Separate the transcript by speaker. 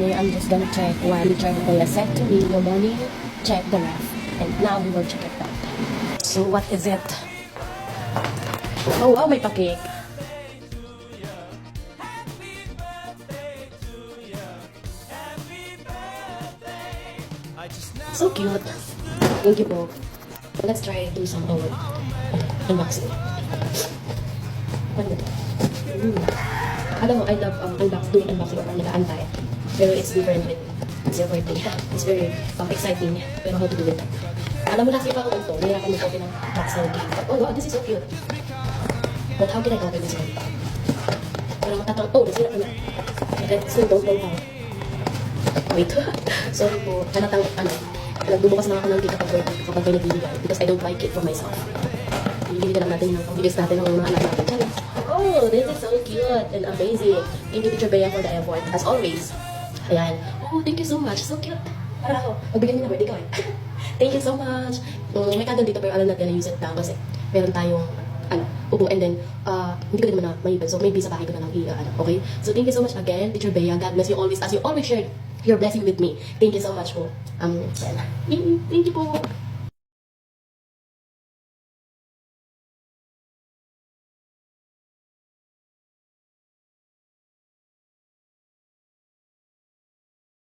Speaker 1: I'm just gonna check while the driver will set to the morning, check the ref. And now we will check it out. So what is it? Oh wow, may pa-cake. So cute. Thank you po. Let's try do some oh, unboxing. Ano to? Mm. Alam mo, I love um, unbox, doing unboxing or nag-aantay. Pero it's different with it's your birthday. It's very um, exciting. Pero how to do it. Alam mo, last year pa ako ito. Nahirapan mo ko ng ng cake. Oh wow, this is so cute. But how can I open this one? Pero matatang, oh, nasira ko na. Okay, so don't know how. Wait. Sorry po. Halatang, ano, nagbubukas na ako ng cake kapag kapag may because I don't like it for myself. Na lang natin ng pambigas natin ng mga anak natin. Oh, this is so cute and amazing. Thank you, Teacher Bea, for the effort. As always. Ayan. Oh, thank you so much. So cute. Para ako. Magbigay niyo na birthday ko eh. thank you so much. Mm, may candle dito pero alam natin na use it lang kasi meron tayong ano, upo and then uh, hindi ko naman na maipan. So maybe sa bahay ko na lang i ano, okay? So thank you so much again, Teacher Bea. God bless you always as you always shared your blessing with me. Thank you so much po. Um. Thank you po.